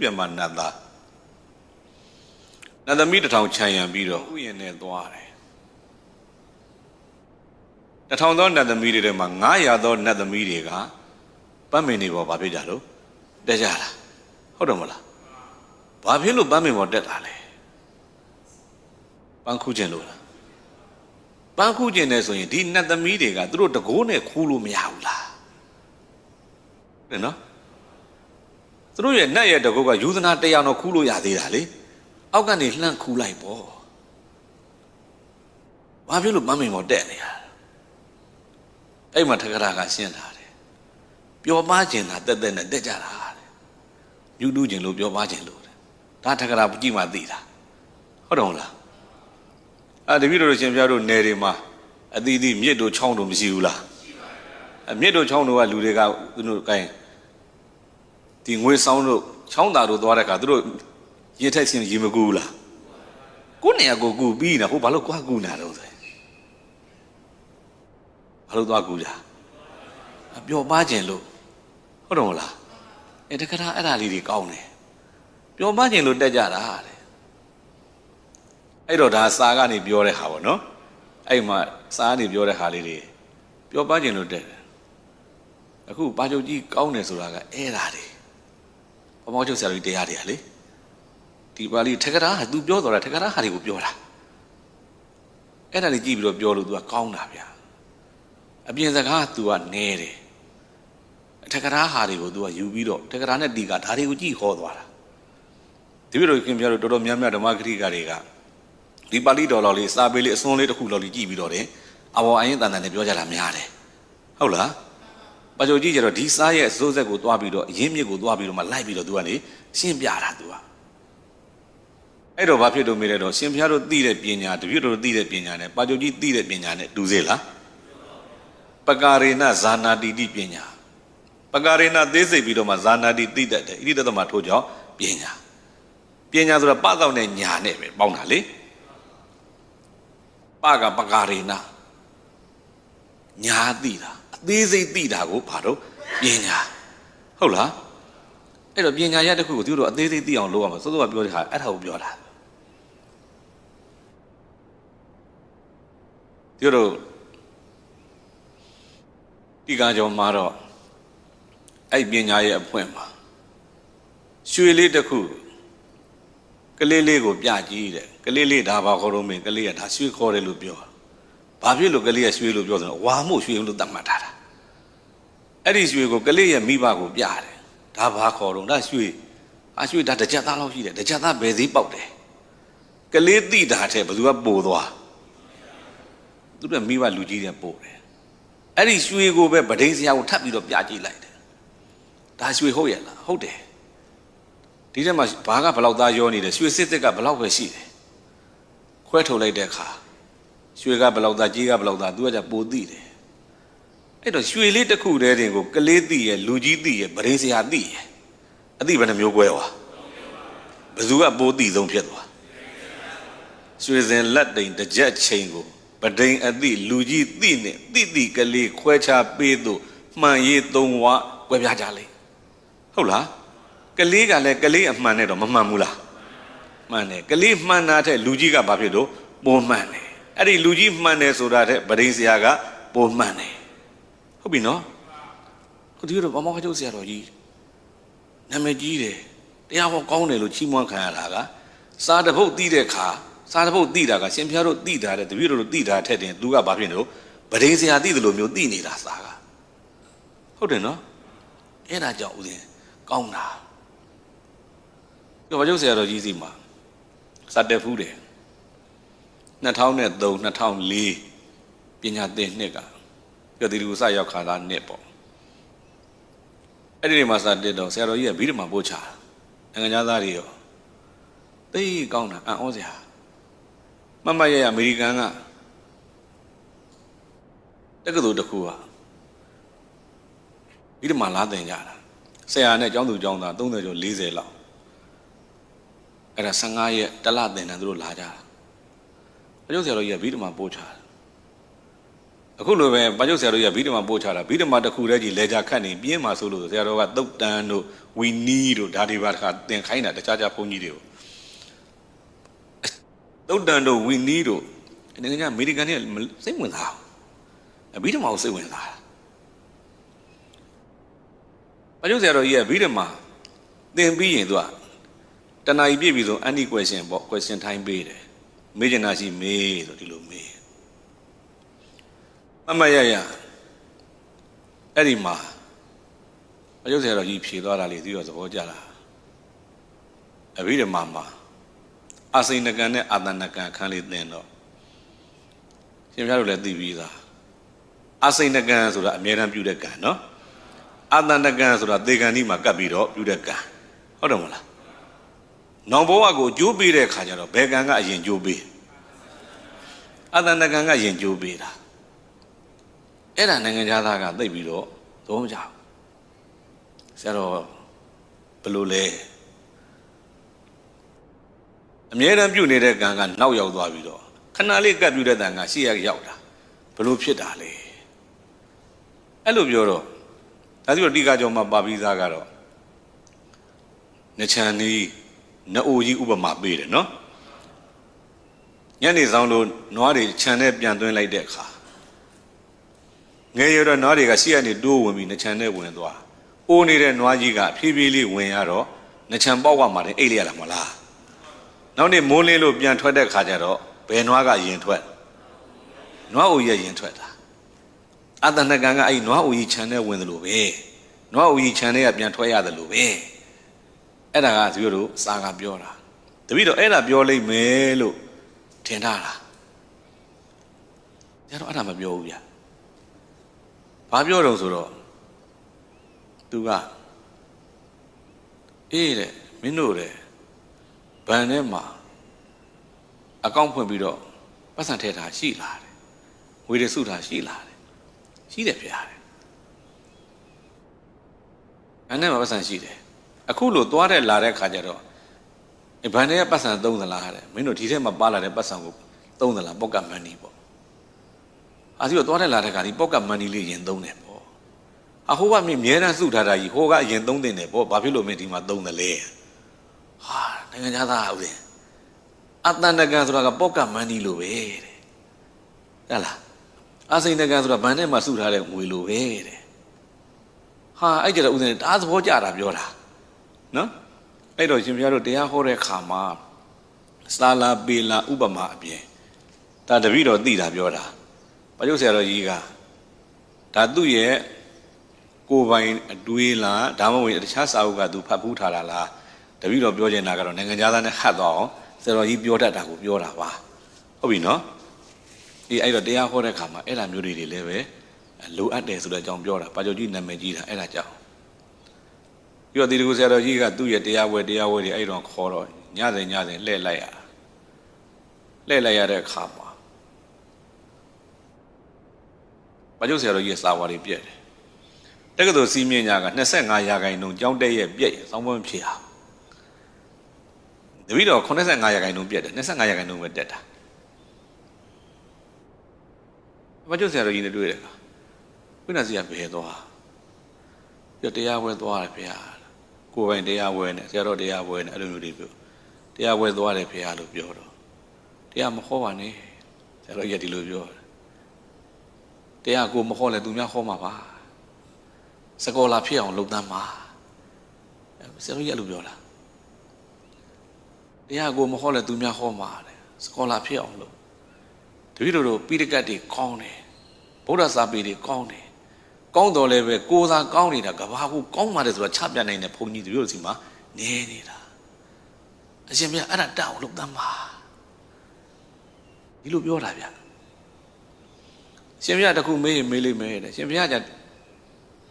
မြန်မာနတ်သားနတ်သမီးတစ်ထောင်ခြံရံပြီးတော့ဥယျာဉ်နဲ့သွားတယ်တစ်ထောင်သောနတ်သမီးတွေထဲမှာ900သောနတ်သမီးတွေကပတ်မင်တွေပေါ်ဘာဖြစ်ကြလို့တက်ကြတာဟုတ်တယ်မလားဘာဖြစ်လို့ပတ်မင်ပေါ်တက်တာလဲပန်းခုကျင်လို့လားပန်းခုကျင်နေဆိုရင်ဒီနတ်သမီးတွေကသူတို့တကိုးနဲ့ခူးလို့မရဘူးလားတဲ့နော် သူတို့ရဲ့နတ်ရဲ့တကုတ်ကယူဇနာတရားတော့ခူးလို့ရသေးတာလေအောက်ကနေလှန့်ခူးလိုက်ပေါ့ဘာဖြစ်လို့မမင်မော်တက်နေရလဲအဲ့မှာထက္ကရာကရှင်းလာတယ်ပျော်ပါခြင်းသာတက်တက်နဲ့တက်ကြတာတဲ့ယူတူးခြင်းလို့ပျော်ပါခြင်းလို့တဲ့ဒါထက္ကရာကြည့်မှသိတာဟုတ်တယ်မလားအဲ့တပည့်တော်ရှင်ပြတို့နယ်တွေမှာအသီးသီးမြစ်တို့ချောင်းတို့မရှိဘူးလားအမြစ်တို့ချောင်းတို့ကလူတွေကသူတို့ကိုင်း ဒီငွေဆောင်တို့ချောင်းသားတို့သွားတဲ့အခါသူတို့ရေထက်ရှင်ရေမကူဘူးလားကိုယ်နေရာကိုကူပြီးနေတာဟိုဘာလို့ကွာကူနေတာတော့ဆိုဘာလို့သွားကူတာအပျော်ပါခြင်းလို့ဟုတ်တော့မလားအဲတခါအဲ့ဒါလေးတွေကောင်းတယ်ပျော်ပါခြင်းလို့တက်ကြတာတဲ့အဲ့တော့ဒါစာကနေပြောတဲ့ဟာပေါ့နော်အဲ့မှာစာကနေပြောတဲ့ဟာလေးတွေပျော်ပါခြင်းလို့တက်တယ်အခုပါချုပ်ကြီးကောင်းတယ်ဆိုတာကအဲ့ဒါတွေ ဘမောချုပ်ဆရာကြီးတရားတွေကလေဒီပါဠိထက္ကရာက तू ပြောတော့တာထက္ကရာဟာတွေကိုပြောတာအဲ့ဒါလေးကြည့်ပြီးတော့ပြောလို့ तू ကကောင်းတာဗျာအပြင်စကားက तू ကနဲတယ်ထက္ကရာဟာတွေကို तू ကယူပြီးတော့ထက္ကရာနဲ့တီကဒါတွေကိုကြည့်ဟောသွားတာဒီလိုခင်ဗျားတို့တော်တော်များများဓမ္မဂရိကတွေကဒီပါဠိတော်တော်လေးစာပေလေးအစွန်းလေးတစ်ခုလောက်လေးကြည့်ပြီးတော့တယ်အဘောအရင်တန်တန်နဲ့ပြောကြတာများတယ်ဟုတ်လား ပါကြိုကြီးကျတော့ဒီစားရဲ့စိုးဆက်ကိုသွားပြီးတော့အရင်းမြစ်ကိုသွားပြီးတော့မှလိုက်ပြီးတော့သူကနေရှင်းပြတာသူကအဲ့တော့ဘာဖြစ်လို့မေးလဲတော့ရှင်ဖျားတို့သိတဲ့ပညာတပြည့်တို့သိတဲ့ပညာနဲ့ပါကြိုကြီးသိတဲ့ပညာနဲ့တူစေလားပကာရေနဇာနာတိတိပညာပကာရေနသေးစိတ်ပြီးတော့မှဇာနာတိသိတတ်တယ်ဣတိတသမထို့ကြောင့်ပညာပညာဆိုတာပသောက်နဲ့ညာနဲ့ပဲပေါင်းတာလေပကပကာရေနညာသိတာအ သေးစိတ်သိတာကိုဘာလို့ပညာဟုတ်လားအဲ့တော့ပညာရတဲ့ခုကိုသူတို့အသေးစိတ်သိအောင်လုပ်ရမှာစိုးစိုးကပြောတဲ့ဟာအဲ့ဒါကိုပြောတာသူတို့ဒီကကြောင့်မှာတော့အဲ့ပညာရဲ့အဖွင့်မှာရွှေလေးတစ်ခုကလေးလေးကိုပြကြည့်တယ်ကလေးလေးဒါဘာခေါ်တော့မင်းကလေးကဒါရွှေခေါ်တယ်လို့ပြော ဘာဖြစ်လို့ကလေးကရွှေလို့ပြောဆိုတော့ဝါမို့ရွှေလို့သတ်မှတ်ထားတာအဲ့ဒီရွှေကိုကလေးရဲ့မိဘကိုပြတယ်ဒါဘာခေါ်တော့ဒါရွှေအရွှေဒါတစ်ကြက်သားလောက်ရှိတယ်တစ်ကြက်သားဘယ်သေးပေါက်တယ်ကလေးတိတာတဲ့ဘယ်သူကပို့သွားသူတို့ကမိဘလူကြီးတွေပို့တယ်အဲ့ဒီရွှေကိုပဲဗဒိန်းစရာကိုထပ်ပြီးတော့ပြကြည့်လိုက်တယ်ဒါရွှေဟုတ်ရဲ့လားဟုတ်တယ်ဒီထဲမှာဘာကဘယ်လောက်သားရောနေတယ်ရွှေစစ်စစ်ကဘယ်လောက်ပဲရှိတယ်ခွဲထုတ်လိုက်တဲ့အခါ ရွှေကဘယ်လောက်သားကြီးကဘယ်လောက်သားသူကကြပိုသိတယ်အဲ့တော့ရွှေလေးတစ်ခုတည်းတင်ကိုကလေးသိရဲ့လူကြီးသိရဲ့ဗရင်စရာသိရဲ့အသိဘယ်နှမျိုးကွဲသွားဘယ်သူကပိုးသိဆုံးဖြစ်သွားရွှေစင်လက်တိန်တစ်ကြက်ချိန်ကိုဗဒိန်အသိလူကြီးသိနဲ့သိသိကလေးခွဲခြားပေးသူမှန်ရေးသုံးဝကွဲပြားကြလိမ့်ဟုတ်လားကလေးကလည်းကလေးအမှန်နဲ့တော့မမှန်ဘူးလားမှန်တယ်ကလေးမှန်တာတဲ့လူကြီးကဘာဖြစ်လို့ပိုမှန်တယ် အဲ့ဒီလူကြီးမှန်တယ်ဆိုတာတဲ့ဗရင်စရာကပိုမှန်တယ်ဟုတ်ပြီနော်ခုဒီတော့မမောင်ခကျုပ်ဆရာတော်ကြီးနာမည်ကြီးတယ်တရားဟောကောင်းတယ်လို့ချီးမွမ်းခံရတာကစာတပုတ်တီးတဲ့ခါစာတပုတ်တီးတာကရှင်ဖျားတို့တီးတာတဲ့တပည့်တော်တို့တီးတာထက်တင်သူကဘာဖြစ်နေလို့ဗဒိန်ဆရာတီးတယ်လို့မျိုးတီးနေတာစာကဟုတ်တယ်နော်အဲ့ဒါကြောင့်ဦးဇင်းကောင်းတာဒီဘာကျုပ်ဆရာတော်ကြီးစီမှာစာတက်ဖူးတယ် 2003 2004ပညာသင်နှစ်ကပြတိလူစရောက်ခါသားနှစ်ပေါ့အဲ့ဒီနေမှာစတက်တော့ဆရာတော်ကြီးကဘီးဓမ္မာပို့ချတာနိုင်ငံသားတွေရောသိကောင်းတာအံ့ဩစရာမမရရအမေရိကန်ကတက္ကသိုလ်တစ်ခုကဘီးဓမ္မာလာသင်ကြတာဆရာနဲ့ကျောင်းသူကျောင်းသား30ကျော်40လောက်အဲ့ဒါ15ရက်တစ်လသင်တယ်သူတို့လာကြတာ အကျိုးဆရာတော်ကြီးကဘီးဓမ္မာပို့ချတာအခုလိုပဲပါကျုပ်ဆရာတို့ရဗိဓမာပို့ချတာဗိဓမာတစ်ခုတည်းကြီးလေကြခတ်နေပြင်းမှာဆိုလို့ဆရာတော်ကတုတ်တန်တို့ဝီနီးတို့ဒါတွေပါတခါသင်ခိုင်းတာတခြားခြားဘုန်းကြီးတွေကိုတုတ်တန်တို့ဝီနီးတို့နိုင်ငံခြားအမေရိကန်တွေစိတ်ဝင်စားအောင်ဗိဓမာကိုစိတ်ဝင်စားတာပါကျုပ်ဆရာတော်ကြီးကဗိဓမာသင်ပြီးရင်သူကတဏှာကြီးပြည့်ပြီဆိုအန်တီ question ပေါ့ question time ပေးတယ် မေးချင်တာရှိမေးဆိုဒီလိုမေးအမတ်ရရအဲ့ဒီမှာအယုတ်ဆရာတော်ကြီးဖြေသွားတာလေသူရောသဘောကျလားအဘိဓမ္မာမှာအစိဏကံနဲ့အာတဏကံခန်းလေးသင်တော့ရှင်ပြတို့လည်းသိပြီးသားအစိဏကံဆိုတာအမြဲတမ်းပြုတဲ့ကံနော်အာတဏကံဆိုတာသေကံဒီမှာကပ်ပြီးတော့ပြုတဲ့ကံဟုတ်တယ်မလား နောင်ဘဝကိုကြိုးပေးတဲ့ခါကျတော့ဘယ်ကံကအရင်ကြိုးပေးအာတဏကံကရင်ကြိုးပေးတာအဲ့ဒါနိုင်ငံသားကသိပ်ပြီးတော့သုံးကြဘူးဆရာတော်ဘယ်လိုလဲအမြဲတမ်းပြုတ်နေတဲ့ကံကနောက်ရောက်သွားပြီးတော့ခဏလေးကပ်ပြုတ်တဲ့တန်ကရှေ့ရရောက်တာဘယ်လိုဖြစ်တာလဲအဲ့လိုပြောတော့ဒါဆိုတော့တိကကြောမှာပါပြီးသားကတော့နချန်နီး နအိုကြီးဥပမာပေးတယ်နော်ညနေဆောင်လို့နွားတွေခြံနဲ့ပြန်သွင်းလိုက်တဲ့အခါငယ်ရတော့နွားတွေကရှေ့ကနေတိုးဝင်ပြီးနှချမ်းနဲ့ဝင်သွား။အိုးနေတဲ့နွားကြီးကဖြည်းဖြည်းလေးဝင်ရတော့နှချမ်းပေါက်ကမှလည်းအိတ်လိုက်ရတာမလား။နောက်နေ့မိုးလင်းလို့ပြန်ထွက်တဲ့ခါကျတော့ဘယ်နွားကရင်ထွက်။နွားအိုရဲ့ရင်ထွက်တာ။အတဏကံကအဲ့ဒီနွားအိုကြီးခြံနဲ့ဝင်တယ်လို့ပဲ။နွားအိုကြီးခြံနဲ့ကပြန်ထွက်ရတယ်လို့ပဲ။ အဲ့ဒါကသူတို့စာကပြောတာ။တပည့်တော့အဲ့ဒါပြောလိုက်မယ်လို့ထင်တာလား။ကျတော့အဲ့ဒါမပြောဘူးဗျာ။ဘာပြောတော့ဆိုတော့သူကအေးတဲ့မင်းတို့တဲ့ဘန်ထဲမှာအကောင့်ဖွင့်ပြီးတော့ပတ်စံထည့်တာရှိလာတယ်ဝေရစုတာရှိလာတယ်ရှိတယ်ဖေရတယ်ဘန်ထဲမှာပတ်စံရှိတယ် အခုလို့သွားတဲ့လာတဲ့ခါကျတော့အဲဘန်ထဲကပတ်စံသုံးသလားတဲ့မင်းတို့ဒီထဲမှာပါလာတဲ့ပတ်စံကိုသုံးသလားပေါက်ကမန်နီပေါ့အာစီတော့သွားတဲ့လာတဲ့ခါဒီပေါက်ကမန်နီလေးရင်သုံးတယ်ပေါ့အဟိုကမြင်မြဲတမ်းစုထားတာကြီးဟိုကရင်သုံးတင်တယ်ပေါ့ဘာဖြစ်လို့မင်းဒီမှာသုံးတယ်လဲဟာနိုင်ငံသားဦးတယ်အတန်တကန်ဆိုတာကပေါက်ကမန်နီလိုပဲတဲ့ဟုတ်လားအစိန်တကန်ဆိုတာဘန်ထဲမှာစုထားတဲ့ငွေလိုပဲတဲ့ဟာအဲ့ကြတော့ဦးတယ်ဒါသဘောကျတာပြောတာ နော်အဲ့တော့ရှင်ဘုရားတို့တရားဟောတဲ့ခါမှာစာလာပေလာဥပမာအပြင်ဒါတပည့်တော်သိတာပြောတာပကျုပ်ဆရာတော်ကြီးကဒါသူ့ရဲ့ကိုယ်ပိုင်အတွေးလားဒါမှမဟုတ်တခြားစာအုပ်ကသူဖတ်ဖူးထားတာလားတပည့်တော်ပြောချင်တာကတော့နိုင်ငံသားနဲ့ဟတ်သွားအောင်ဆရာတော်ကြီးပြောတတ်တာကိုပြောတာပါဟုတ်ပြီနော်အေးအဲ့တော့တရားဟောတဲ့ခါမှာအဲ့ဒါမျိုးတွေတွေလည်းပဲလိုအပ်တယ်ဆိုတဲ့အကြောင်းပြောတာပကျုပ်ကြီးနာမည်ကြီးတာအဲ့ဒါကြောင့် ပြီးတော့ဒီလိုဆရာတော်ကြီးကသူ့ရဲ့တရားဝဲတရားဝဲတွေအဲ့တော့ခေါ်တော့ညစဉ်ညစဉ်လှည့်လိုက်ရတာလှည့်လိုက်ရတဲ့ခါမှာ။ဘာကျုပ်ဆရာတော်ကြီးရဲ့စာဝါတွေပြည့်တယ်။တက္ကသိုလ်စီးမြင့်ညာက25ရာခိုင်နှုန်းကျောင်းတက်ရဲ့ပြည့်ရစောင်းပွဲမဖြစ်အောင်။တပည့်တော်85ရာခိုင်နှုန်းပြည့်တယ်25ရာခိုင်နှုန်းပဲတက်တာ။ဘာကျုပ်ဆရာတော်ကြီးနဲ့တွေ့တယ်က။ဝိနာစီကဘယ်သွား။ပြတရားဝဲသွားတယ်ဖေဟာ။ ကိုယ်ပိုင်တရားဝဲနဲ့ဆရာတော်တရားဝဲနဲ့အဲ့လိုမျိုးတွေပြော။တရားဝဲသွားတယ်ဖေဟာလို့ပြောတော့။တရားမဟောပါနဲ့။ဆရာတော်ကြီးကဒီလိုပြောတယ်တရားကိုမဟောလဲသူများဟောမှာပါစကောလာဖြစ်အောင်လုပ်တမ်းပါဆရာကြီးအဲ့လိုပြောလားတရားကိုမဟောလဲသူများဟောမှာတဲ့စကောလာဖြစ်အောင်လုပ်တပည့်တော်တို့ပိဋကတ်တွေကောင်းတယ်ဗုဒ္ဓစာပေတွေကောင်းတယ် ကောင်းတော်လည်းပဲကိုသာကောင်းနေတာကဘာဟုကောင်းပါတယ်ဆိုတာချပြနိုင်တဲ့ဘုံကြီးသူတို့စီမှာနေနေတာအရှင်မြတ်အဲ့ဒါတအောင်လုပ်တမ်းပါဒီလိုပြောတာဗျရှင်မြတ်တခုမေးရင်မေးလိမ့်မယ်တဲ့ရှင်မြတ်က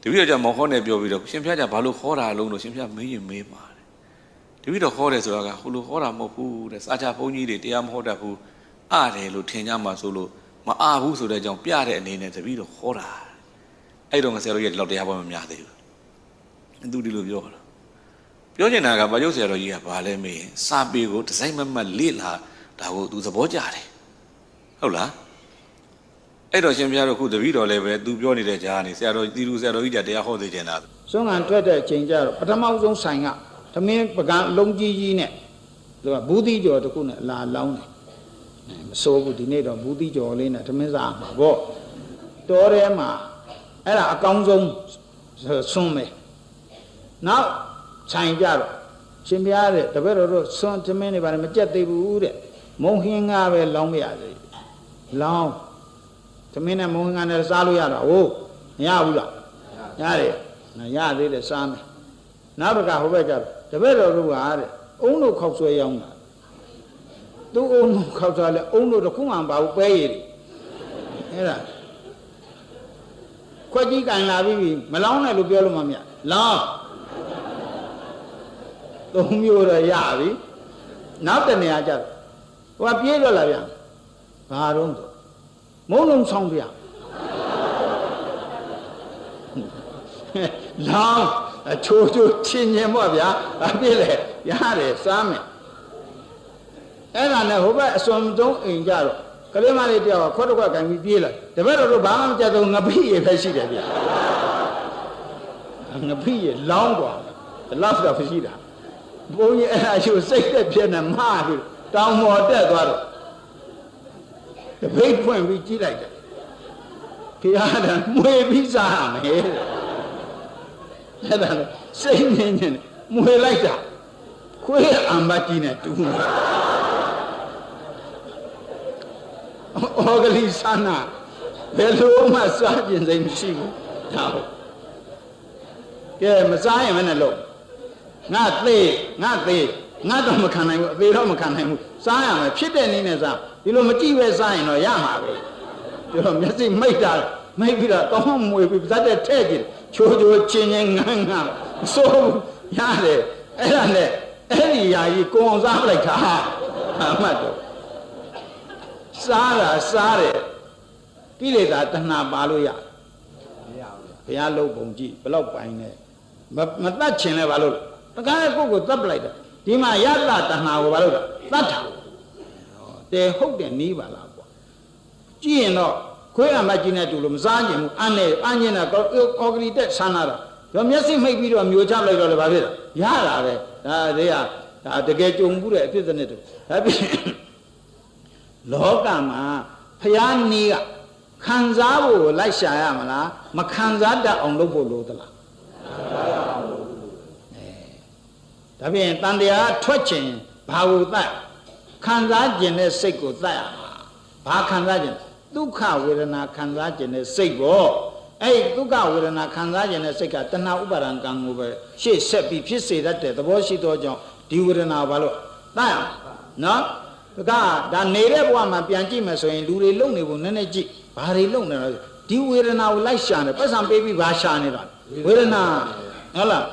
တပည့်တော်ကမဟောနဲ့ပြောပြီးတော့ရှင်မြတ်ကဘာလို့ခေါ်တာလုံးလို့ရှင်မြတ်မေးရင်မေးပါတယ်တပည့်တော်ခေါ်တယ်ဆိုတာကဟိုလိုခေါ်တာမဟုတ်ဘူးတဲ့စာချဘုန်းကြီးတွေတရားမဟုတ်တတ်ဘူးအတယ်လို့ထင်ကြမှာဆိုလို့မအားဘူးဆိုတဲ့အကြောင်းပြတဲ့အနေနဲ့တပည့်တော်ခေါ်တာ အဲ့တော့ငါဆရာတော်ကြီးကဒီလောက်တရားပွဲမများသေးဘူးသူဒီလိုပြောတာပြောချင်တာကဘာကျုပ်ဆရာတော်ကြီးကဘာလဲမေးရင်စာပေကိုဒီဇိုင်းမမတ်လေ့လာဒါကိုသူသဘောကျတယ်ဟုတ်လားအဲ့တော့ရှင်ဘုရားတို့ခုတပည့်တော်လည်းပဲသူပြောနေတဲ့ကြားကနေဆရာတော်တီလူဆရာတော်ကြီးကတရားဟောသေးတယ်လားစွန့်ကန်ထွက်တဲ့အချိန်ကျတော့ပထမဆုံးဆိုင်ကသမင်းပကံအလုံးကြီးကြီးနဲ့သူကဘူးတိကျော်တစ်ခုနဲ့လာလောင်းတယ်အဲမစိုးဘူးဒီနေ့တော့ဘူးတိကျော်လေးနဲ့သမင်းစားမှာပေါ့တော်ထဲမှာ အဲ့ဒါအကောင်းဆုံးဆွန့်မယ်နောက်ဆိုင်ကြတော့ရှင်ဘုရားတဲ့တပည့်တော်တို့ဆွန့်သမင်းတွေဘာလဲမကြက်သေးဘူးတဲ့မုံဟင်းငါပဲလောင်းမရသေးလောင်းသမင်းနဲ့မုံဟင်းငါနဲ့စားလို့ရတာဟုတ်မရဘူးလားရတယ်နော်ရသေးတယ်စားမယ်နောက်တစ်ခါဟိုဘက်ကျတော့တပည့်တော်တို့ကတဲ့အုံတို့ခောက်ဆွဲရောင်းတာသူအုံတို့ခောက်ဆွဲလဲအုံတို့တစ်ခုမှမပါဘူးပဲရည်တွေအဲ့ဒါ ခွက်ကြီးကန်လာပြီမလောင်းနဲ့လို့ပြောလို့မမြတ်လောင်းသုံးမျိုးတော့ရပြီနောက်တနေရာကျတော့ဟိုကပြေးတော့လာပြန်ဘာတော့ဆိုမုံလုံးဆောင်ပြန်လောင်းအချိုးချိုးချင်းချင်းပေါ့ဗျာဘာဖြစ်လဲရတယ်စားမယ်အဲ့ဒါနဲ့ဟိုဘက်အစွန်တုံးအိမ်ကြတော့ ကလေးမလေးတယောက်ကခွက်တစ်ခွက်ကင်ပြီးပြေးလာတပည့်တော်တို့ဘာမှမကြက်တော့ငပိရေပဲရှိတယ်ဗျာငပိရေလောင်းกว่าလောက်တော့ရှိတာဘုန်းကြီးအဲ့ဒါရှိကိုစိတ်သက်ပြည့်နေမှားပြီးတောင်မော်တက်သွားတော့တပိတ်ဖွင့်ပြီးကြည့်လိုက်တယ်ဖီးဟာတယ်မွေပြီးစားရမယ်တဲ့ အဲ့ဒါလေစိတ်ငြင်းငြင်းနဲ့မွေလိုက်တာခွေးအံမကြီးနဲ့တူး နေအော်ဂလီဆာနာဘယ်လိုမှစားကျင်စိတ်မရှိဘူးဒါဟုတ်ကဲမစားရင်မနဲ့လို့ငါသေးငါသေးငါတော့မခံနိုင်ဘူးအသေးတော့မခံနိုင်ဘူးစားရမယ်ဖြစ်တဲ့နည်းနဲ့စားဒီလိုမကြည့်ပဲစားရင်တော့ရမှာပဲဒီလိုမျက်စိမိတ်တာမိတ်ပြီးတော့တောင်းမွေပြီးဇက်တဲ့ထဲ့ကြည့်ချိုးချိုးချင်းချင်းငန်းငန်းမစိုးဘူးရတယ်အဲ့ဒါနဲ့အဲ့ဒီယာကြီးကိုအောင်စားလိုက်တာအမှတ်တော့ စားတာစားတယ်ကိလေသာတဏှာပါလို့ရမရဘူးဘုရားလုံးပုံကြည့်ဘလောက်ပိုင်နေမမတတ်ချင်လဲဘာလို့လဲတကားရဲ့ကိုယ့်ကိုတတ်ပလိုက်တာဒီမှာယတတဏှာကိုဘာလို့လဲတတ်တာတဲဟုတ်တယ်နီးပါလားကွာကြည့်ရင်တော့ခွေးအမကြီးနဲ့တူလို့မစားကျင်ဘူးအန်နဲ့အန်ကျင်တာကော်ဂရီတက်ဆန်းလာတာတော့မျက်စိမိတ်ပြီးတော့မျိုးချလိုက်တော့လည်းဘာဖြစ်လဲရတာပဲဒါတွေကဒါတကယ်ကြုံမှုတဲ့အဖြစ်စနစ်တူဒါပြင် လောကမှာဖျားနီးကခံစားဖို့လိုက်ရှာရမလားမခံစားတတ်အောင်လုပ်ဖို့လိုသလားဒါဖြင့်တန်တရားထွက်ခြင်းဘာကိုတတ်ခံစားခြင်းတဲ့စိတ်ကိုတတ်ရမှာဘာခံစားခြင်းဒုက္ခဝေဒနာခံစားခြင်းတဲ့စိတ်ကိုအဲ့ဒီဒုက္ခဝေဒနာခံစားခြင်းတဲ့စိတ်ကတဏှာဥပါဒံကံကိုပဲရှေ့ဆက်ပြီးဖြစ်စေတတ်တဲ့သဘောရှိသောကြောင့်ဒီဝေဒနာဘာလို့တတ်ရမှာနော်ဒါ ကဒါနေတဲ့ဘဝမှာပြန်ကြည့်မယ်ဆိုရင်လူတွေလုံနေဖို့နည်းနည်းကြည့်ဘာတွေလုံနေလဲဒီဝေဒနာကိုလိုက်ရှာနေပတ်စံပေးပြီးဘာရှာနေတာလဲဝေဒနာဟုတ်လား